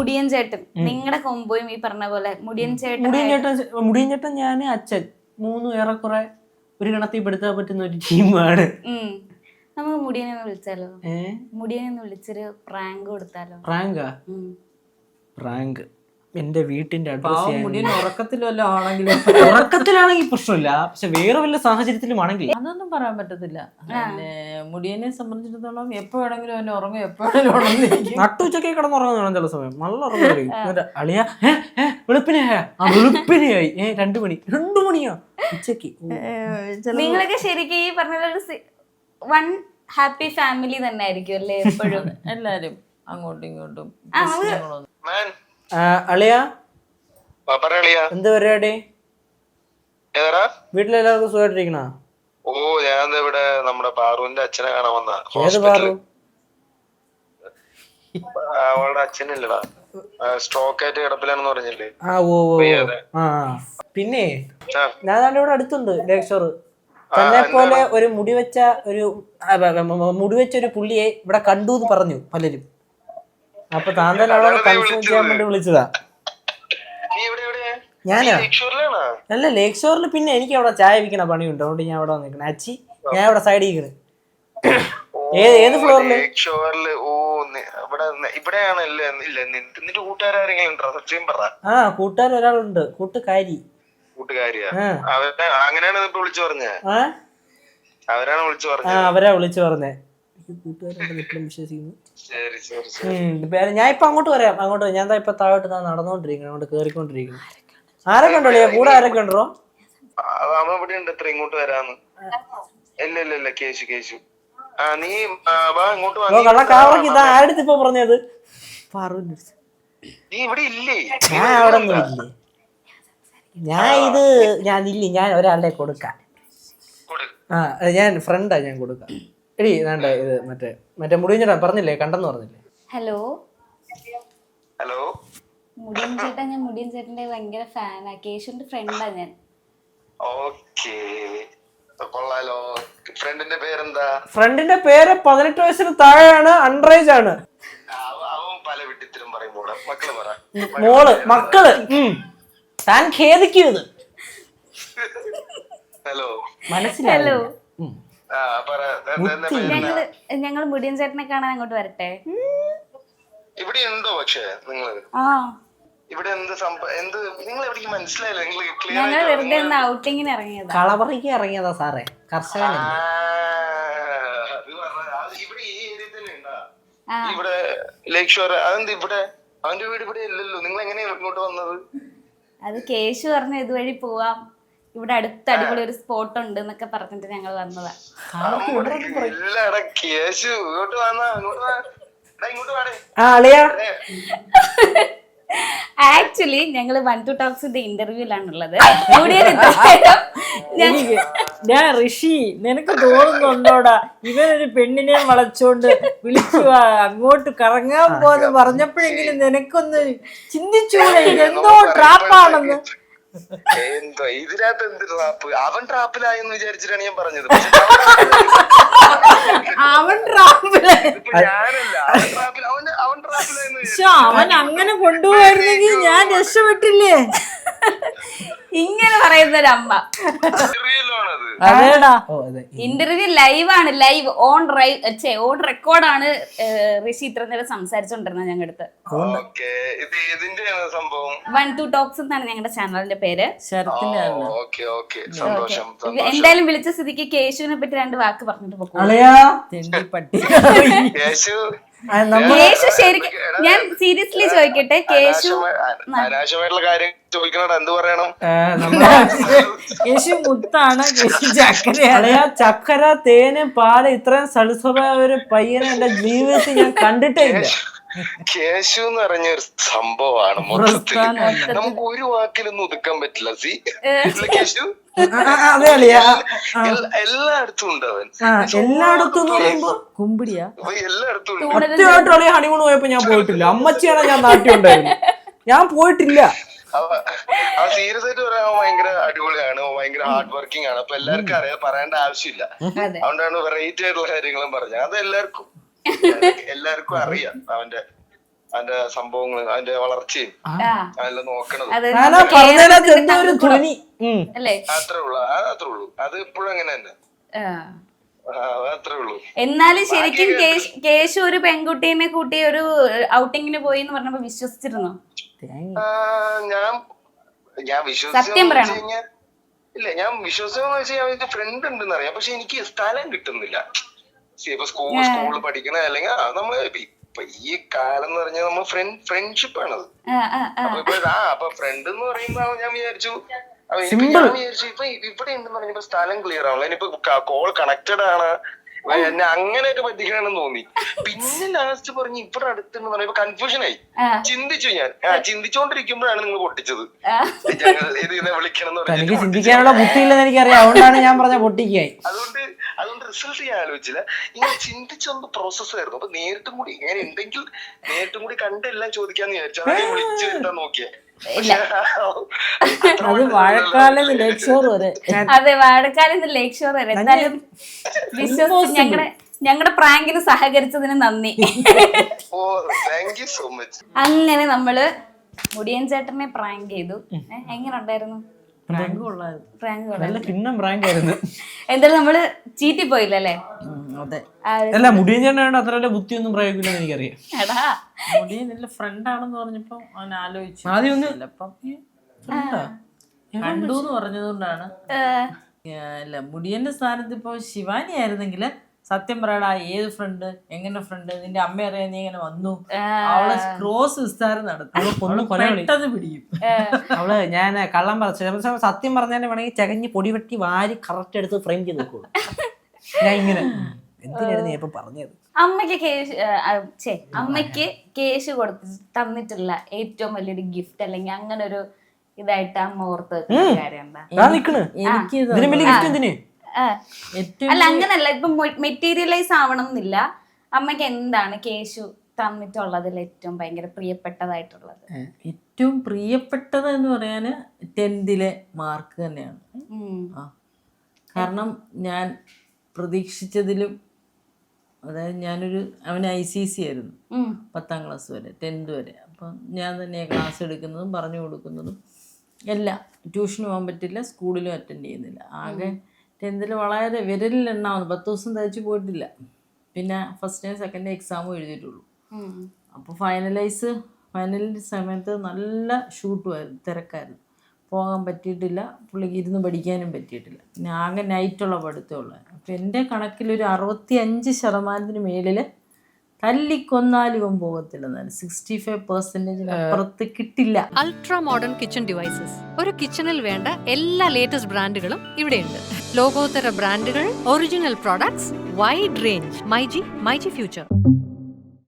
മുടിയൻ ചേട്ടൻ. നിങ്ങളുടെ കൊമ്പോയും ഈ പറഞ്ഞ പോലെ മുടിയൻ ചേട്ടൻ മുടിയൻ ചേട്ടൻ മുടിയൻ ചേട്ടൻ ഞാൻ അച്ഛൻ. മൂന്ന് ഏറെക്കുറെ ഒരു ഗണത്തിൽ പെടുത്താൻ പറ്റുന്ന ഒരു ടീമാണ്. നമുക്ക് മുടിയനെ ഒന്ന് വിളിച്ചാലോ? മുടിയനെ ഒന്ന് വിളിച്ചൊരു പ്രാങ്ക് കൊടുത്താലോ? പ്രാങ്കാ? പ്രാങ്ക്. എന്റെ വീട്ടിന്റെ അഡ്രസ് ആണെങ്കിലും. ഉറക്കത്തിലാണെങ്കിൽ പ്രശ്നമില്ല. പക്ഷെ വേറെ വല്ല സാഹചര്യത്തിലും ആണെങ്കിൽ. അതൊന്നും പറയാൻ പറ്റത്തില്ല. പിന്നെ മുടിയനെ സംബന്ധിച്ചിടത്തോളം എപ്പോ വേണമെങ്കിലും അവൻ ഉറങ്ങും എപ്പോ വേണമെങ്കിലും ഉണർന്നിരിക്കും നട്ടുച്ചക്കെ കിടന്നുറങ്ങുന്നതാണ് ചില സമയം. നല്ല ഉറങ്ങും അളിയ ഏ രണ്ടു മണി രണ്ടു മണിയോ ഉച്ചയ്ക്ക് നിങ്ങളൊക്കെ ശരിക്കും ഈ പറഞ്ഞ വൺ ഹാപ്പി ഫാമിലി തന്നെ ആയിരിക്കും അല്ലേ എപ്പോഴും? എല്ലാരും അങ്ങോട്ടും ഇങ്ങോട്ടും അളിയ? എന്ത് പരിപാടി? വീട്ടിലെല്ലാവർക്കും സുഖമായിട്ടിരിക്കണ ഓ ഞാൻ ഇവിടെ നമ്മുടെ പാറുവിന്റെ അച്ഛനെ കാണാൻ വന്ന ഏത് പാറു? അവളുടെ അച്ഛനില്ലടാ. സ്ട്രോക്ക് ആയിട്ട് കിടപ്പിലാണെന്ന് പറഞ്ഞില്ലേ? ആ ഓ. ആ. പിന്നെ ഞാൻ ഇവിടെ അടുത്തുണ്ട് ലേക്ഷർ തന്നെ പോലെ ഒരു മുടി വെച്ച ഒരു മുടി വെച്ച ഒരു പുള്ളിയെ ഇവിടെ കണ്ടു എന്ന് പറഞ്ഞു പലരും. അപ്പൊ താൻ തന്നെ അവിടെ കൺഫേം ചെയ്യാൻ വേണ്ടി വിളിച്ചതാ. ഞാനാ? അല്ല ലേക്ക് ഷോറിൽ പിന്നെ എനിക്ക് അവിടെ ചായ വിൽക്കണ പണിയുണ്ട്. അതുകൊണ്ട് ഞാൻ അവിടെ വന്നിരിക്കണം അച്ചി ഞാൻ ഇവിടെ സൈഡിൽ ഇരിക്കണ് ഏത് ഏത് പറ. ആ കൂട്ടുകാർ ഒരാളുണ്ട്. കൂട്ടുകാരി. ഇപ്പൊ വിളിച്ചു പറഞ്ഞേ. പറഞ്ഞേ കൂട്ടുകാരുണ്ടെന്ന് ഇപ്പോഴും വിശ്വസിക്കുന്നു. ഞാൻ ഇപ്പൊ അങ്ങോട്ട് വരാം അങ്ങോട്ട്. ഞാൻ ഇപ്പൊ താഴോട്ട് ഞാൻ നടന്നുകൊണ്ടിരിക്കണം അങ്ങോട്ട് കേറിക്കൊണ്ടിരിക്കുന്നു. ആരൊക്കെ ഉണ്ടോ? കൂടെ ആരൊക്കെ ഉണ്ടോ? ഇവിടെ ഉണ്ട് ഇത്ര ഇങ്ങോട്ട് വരാന്ന്. ഇല്ല ഇല്ല ഇല്ല കേശു കേശു. ആ നീ ആ, വാ ഇങ്ങോട്ട് വാ ഓ നീ കള്ള ഇവിടെ കാവറക്ക് വാ. ഇതാ ആരുടെ ഇപ്പൊ പറഞ്ഞത്? പറഞ്ഞു നീ ഇവിടെ ഇല്ലേ? ഞാൻ അവിടെ ഇല്ലേ. ഞാൻ ഇത് ഞാൻ ഇല്ല ഞാൻ ഒരാളുടെ കൊടുക്കാം. ആ ഞാൻ ഫ്രണ്ടാ ഞാൻ കൊടുക്കാം. എടി വേണ്ട ഇത് മറ്റേ മറ്റേ മുടിഞ്ഞിടാ പറഞ്ഞില്ലേ കണ്ടെന്ന് പറഞ്ഞില്ലേ? ഹലോ? ഹലോ? മുടിയൻ ചേട്ടൻ ഞാൻ മുടിയൻ ചേട്ടന്റെ ഭയങ്കര ഫാനാ. കേശുവിന്റെ ഫ്രണ്ടാ ഞാൻ. ഓക്കേ. കൊള്ളാലോ. ഫ്രണ്ടിന്റെ പേരെന്താ? ഫ്രണ്ടിന്റെ പേര് പതിനെട്ട് വയസ്സിന് താഴെയാണ് അൺറേജ് ആണ്. അവ- അവൻ പല വിട്ടിത്തരം പറയുമ്പോൾ മക്കൾ പറ. മോൾ മക്കൾ. താൻ ഖേദിക്കൂ ഇത് ഹലോ. മനസ്സിലായോ ആ ഞങ്ങൾ ഞങ്ങൾ മുടിയൻ ചേട്ടനെ കാണാൻ അങ്ങോട്ട് വരട്ടെ? ഇവിടെ എന്തോ പക്ഷേ നിങ്ങൾ ആ. ഇവിടെ എന്ത് എന്ത് നിങ്ങൾ എവിടേക്ക് മനസ്സിലായില്ല. നിങ്ങൾ ക്ലിയർ ഞങ്ങൾ വെറുതെ ഒന്ന് ഔട്ടിങ്ങിന് ഇറങ്ങിയതാ. കളവറിക്ക് ഇറങ്ങിയതാ സാറേ. കർഷകൻ ഇവിടെ ഈ ഏരിയ തന്നെ ഉണ്ടാ? ഇവിടെ ലേക്ക് ഷോർ അതെന്ത് ഇവിടെ? അവന്റെ വീട് ഇവിടെ ഇല്ലല്ലോ. നിങ്ങൾ ഇങ്ങോട്ട് വന്നത്? അത് കേശു പറഞ്ഞു ഇതുവഴി പോവാം. ഇവിടെ അടുത്ത് അടിപൊളി ഒരു സ്പോട്ട് ഉണ്ട് എന്നൊക്കെ പറഞ്ഞിട്ട് ഞങ്ങൾ വന്നതാ. ഇല്ലടാ കേശു ഇങ്ങോട്ട് വന്നാ ഇങ്ങോട്ട് വാ. ഇങ്ങോട്ട് വാടേ. ആ അളിയാ. ആക്ച്വലി ഞങ്ങൾ വൺ ടു ടോക്സിന്റെ ഇന്റർവ്യൂലാണുള്ളത് ഞാൻ ഋഷി നിനക്ക് തോന്നുന്നുണ്ടോടാ ഇവനൊരു പെണ്ണിനെ വളച്ചോണ്ട് വിളിച്ചു അങ്ങോട്ട് കറങ്ങാൻ പോന്ന് പറഞ്ഞപ്പോഴെങ്കിലും നിനക്കൊന്ന് ചിന്തിച്ചു എന്തോ ട്രാപ്പാണെന്ന് എന്തോ ഇതിനകത്ത് എന്ത് ട്രാപ്പ് അവൻ ട്രാപ്പിലായെന്ന് വിചാരിച്ചിട്ടാണ് ഞാൻ പറഞ്ഞത്. അവൻ ട്രാപ്പിലായി ഞാനല്ല. അവൻ ട്രാപ്പിൽ അവൻ അവൻ ട്രാപ്പിലായെന്ന് അവൻ അങ്ങനെ കൊണ്ടുപോയിരുന്നെങ്കിൽ ഞാൻ രക്ഷപ്പെട്ടില്ലേ? ഇങ്ങനെ പറയുന്ന ഒരു അമ്മ അതേടാ. ഇന്റർവ്യൂ ലൈവ് ആണ് ലൈവ് ഓൺ റൈവ് ഓൺ റെക്കോർഡാണ് ഋഷി ഇത്ര നേരം സംസാരിച്ചോണ്ടിരുന്നത് ഞങ്ങളുടെ അടുത്ത് വൺ ടു ടോക്സ് എന്നാണ് ഞങ്ങളുടെ ചാനലിന്റെ പേര്. എന്തായാലും വിളിച്ച സ്ഥിതിക്ക് കേശുവിനെ പറ്റി രണ്ട് വാക്ക് പറഞ്ഞിട്ട് പോകും കേശു ആ, നമ്മ- കേശു ശരിക്കും ഞാൻ സീരിയസ്ലി ചോദിക്കട്ടെ? കേശു അനാവശ്യമായ- അനാവശ്യമായിട്ടുള്ള കാര്യം ചോദിക്കണടാ എന്ത് പറയണം? യേശു മുത്താണ്. യേശു ചക്കരയാണ്. അളിയാ ചക്കര തേന് പാൽ ഇത്രയും സൽസ്വഭാവ ഒരു പയ്യനെ എന്റെ ജീവിതത്തിൽ ഞാൻ കണ്ടിട്ടേ ഇല്ല. കേശു എന്ന് പറഞ്ഞ ഒരു സംഭവമാണ് മൊത്തത്തിൽ. നമുക്ക് ഒരു വാക്കിലൊന്നും ഒതുക്കാൻ പറ്റില്ല സി. കേശു? എല്ലായിടത്തും ഉണ്ട് അവൻ. എല്ലായിടത്തും കുമ്പിടിയാ? ഹണിമൂൺ പോയപ്പോ ഞാൻ പോയിട്ടില്ല. അമ്മച്ചിയാണ് ഞാൻ നാട്ടിലുണ്ടായിരുന്നു ഞാൻ പോയിട്ടില്ല. ആ സീരിയസ് ആയിട്ട് പറയാൻ ഭയങ്കര അടിപൊളിയാണ്. ഭയങ്കര ഹാർഡ് വർക്കിംഗ് ആണ്. അപ്പൊ എല്ലാവർക്കും അറിയാം. പറയേണ്ട ആവശ്യമില്ല. അതുകൊണ്ടാണ് വെറൈറ്റി ആയിട്ടുള്ള കാര്യങ്ങളും പറഞ്ഞത്. അത് എല്ലാവർക്കും എല്ലാവർക്കും അറിയാം. അവന്റെ അവന്റെ സംഭവങ്ങൾ അതിന്റെ വളർച്ചയും അതെല്ലാം നോക്കണത്. അത്രേ ഉള്ളൂ. അത് അത്രേ ഉള്ളൂ. അത് ഇപ്പോഴും അങ്ങനെ തന്നെ. ആ. ആ, ഉള്ളൂ. എന്നാലും ശരിക്കും കേശ്- ഒരു പെൺകുട്ടീനെ കൂട്ടി ഒരു ഔട്ടിങ്ങിന് പോയി എന്ന് പറഞ്ഞപ്പോ വിശ്വസിച്ചിരുന്നു? ഞാൻ ഞാൻ സത്യം പറയണം. ഇല്ല ഞാൻ വിശ്വസിച്ചെന്ന് വെച്ചാൽ ഫ്രണ്ട് ഉണ്ടെന്ന് അറിയാം. പക്ഷെ എനിക്ക് സ്ഥലം കിട്ടുന്നില്ല. ഇപ്പൊ സ്കൂൾ സ്കൂളിൽ പഠിക്കണ അല്ലെങ്കിൽ നമ്മൾ നമ്മൾ ഇപ്പൊ- ഈ കാലം എന്ന് പറഞ്ഞാൽ നമ്മൾ ഫ്രണ്ട് ഫ്രണ്ട്ഷിപ്പ് ആണത്. അപ്പൊ ഇപ്പൊ ആ അപ്പൊ ഫ്രണ്ട് എന്ന് പറയുമ്പോ ഞാൻ വിചാരിച്ചു ഞാൻ വിചാരിച്ചു ഇപ്പൊ ഇവിടെ ഉണ്ടെന്ന് പറഞ്ഞപ്പോ സ്ഥലം ക്ലിയർ ആണല്ലോ ഇനിയിപ്പോ കോൾ കണക്റ്റഡ് ആണ്. എന്നെ അങ്ങനെയൊക്കെ പറ്റിക്കണമെന്ന് തോന്നി. പിന്നെ ലാസ്റ്റ് പറഞ്ഞ് ഇവിടെ അടുത്തെന്ന് പറയുമ്പോ കൺഫ്യൂഷൻ ആയി. ചിന്തിച്ചു ഞാൻ. ആ ചിന്തിച്ചോണ്ടിരിക്കുമ്പോഴാണ് നിങ്ങൾ പൊട്ടിച്ചത്. ഇതിനെ വിളിക്കണം എനിക്ക് ചിന്തിക്കാനുള്ള ബുദ്ധിയില്ലെന്ന് എനിക്കറിയാം. അതുകൊണ്ടാണ് ഞാൻ പറഞ്ഞ പൊട്ടിക്കായി അതുകൊണ്ട് അതുകൊണ്ട് റിസൾട്ട് ഞാൻ ആലോചിച്ചില്ല. ഇങ്ങനെ ചിന്തിച്ചൊന്ന് പ്രോസസ് ആയിരുന്നു. അപ്പൊ നേരിട്ടും കൂടി ഞാൻ എന്തെങ്കിലും നേരിട്ടും കൂടി കണ്ടെല്ലാം ചോദിക്കാന്ന് വിചാരിച്ചു. അതാണ് വിളിച്ചു വരുത്താൻ നോക്കിയേ. അത് വാഴക്കാലം ലേക്ക് ഷോർ വരെ. അതെ വാഴക്കാലം ലേക്ക് ഷോർ വരെ. എന്തായാലും വിശ്വസിച്ച് ഞങ്ങളുടെ ഞങ്ങളുടെ പ്രാങ്കിന് സഹകരിച്ചതിന് നന്ദി. ഓ താങ്ക് സോ മച്ച് അങ്ങനെ നമ്മൾ മുടിയൻ ചേട്ടനെ പ്രാങ്ക് ചെയ്തു. എങ്ങനെ ഉണ്ടായിരുന്നു? എന്തായാലും നമ്മൾ ചീറ്റി പോയില്ലല്ലേ ഉം, അതെ. അല്ല മുടിയൻ ചേട്ടനായിട്ട് അത്ര ബുദ്ധിയൊന്നും പ്രയോഗിക്കില്ലെന്ന് എനിക്കറിയാം. എടാ. ഫ്രണ്ട് ആണെന്ന് പറഞ്ഞപ്പോ അവൻ ആലോചിച്ചു. ആദ്യം ഒന്ന് ചിലപ്പം കണ്ടു എന്ന് പറഞ്ഞതുകൊണ്ടാണ്. അല്ല മുടിയന്റെ സ്ഥാനത്ത് ഇപ്പൊ ശിവാനി ആയിരുന്നെങ്കിൽ സത്യം പറയടാ ഏത് ഫ്രണ്ട് എങ്ങനെ ഫ്രണ്ട് നിന്റെ അമ്മ അറിയാൻ നീ എങ്ങനെ വന്നു? അവളെ ക്രോസ് വിസ്താരം നടത്തും. പെട്ടെന്ന് പിടിക്കും അവൾ ഞാൻ കള്ളം പറഞ്ഞു സത്യം പറഞ്ഞാൽ വേണമെങ്കിൽ ചകഞ്ഞ് പൊടി വെട്ടി വാരി കറക്റ്റ് എടുത്ത് ഫ്രെയിം ചെയ്ത് വെക്കുള്ളൂ. ഞാൻ ഇങ്ങനെ. എന്തിനായിരുന്നു ഞാൻ ഇപ്പൊ പറഞ്ഞത്? അമ്മയ്ക്ക് കേശ് അമ്മയ്ക്ക് കേശ് കൊടുത്ത് തന്നിട്ടുള്ള ഏറ്റവും വലിയൊരു ഗിഫ്റ്റ് അല്ലെങ്കിൽ അങ്ങനെ ഒരു ഇതായിട്ട് അമ്മ ഓർത്ത് വെക്കുന്ന കാര്യം എന്താ? അല്ല അങ്ങനല്ല. ഇപ്പൊ മെറ്റീരിയലൈസ് ആവണം എന്നില്ല അമ്മയ്ക്ക് എന്താണ് കേശു തന്നിട്ടുള്ളതിൽ ഏറ്റവും ഭയങ്കര പ്രിയപ്പെട്ടതായിട്ടുള്ളത്? ഏറ്റവും പ്രിയപ്പെട്ടത് എന്ന് പറയാന് ടെൻത്തിലെ മാർക്ക് തന്നെയാണ്. കാരണം ഞാൻ പ്രതീക്ഷിച്ചതിലും അതായത് ഞാനൊരു അവൻ ഐ സി സി ആയിരുന്നു. പത്താം ക്ലാസ് വരെ ടെൻത്ത് വരെ. അപ്പം ഞാൻ തന്നെ ക്ലാസ് എടുക്കുന്നതും പറഞ്ഞു കൊടുക്കുന്നതും എല്ലാം. ട്യൂഷന് പോകാൻ പറ്റില്ല സ്കൂളിലും അറ്റൻഡ് ചെയ്യുന്നില്ല. ആകെ ടെൻത്തിൽ വളരെ വിരലിൽ എണ്ണാവുന്നു. പത്ത് ദിവസം തയ്ച്ച് പോയിട്ടില്ല. പിന്നെ ഫസ്റ്റ് ഡേ സെക്കൻഡ് ഡേ എക്സാമും എഴുതിയിട്ടുള്ളൂ. അപ്പോൾ ഫൈനലൈസ് ഫൈനലിന്റെ സമയത്ത് നല്ല ഷൂട്ടുമായിരുന്നു തിരക്കായിരുന്നു. പോകാൻ പറ്റിയിട്ടില്ല പുള്ളിക്ക് ഇരുന്ന് പഠിക്കാനും പറ്റിയിട്ടില്ല. പിന്നെ ആകെ നൈറ്റുള്ള പഠിത്തമുള്ള അപ്പോൾ എന്റെ കണക്കിലൊരു അറുപത്തി അഞ്ച് ശതമാനത്തിന് മേളിൽ തല്ലിക്കൊന്നാലും ഇവൻ പോകത്തില്ലെന്നാണ് സിക്സ്റ്റി ഫൈവ് പെർസെന്റേജിന് അപ്പുറത്ത് കിട്ടില്ല. അൾട്രാ മോഡേൺ കിച്ചൺ ഡിവൈസസ് ഒരു കിച്ചണിൽ വേണ്ട എല്ലാ ലേറ്റസ്റ്റ് ബ്രാൻഡുകളും ഇവിടെയുണ്ട്. ലോകോത്തര ബ്രാൻഡുകൾ original products wide range myG myG future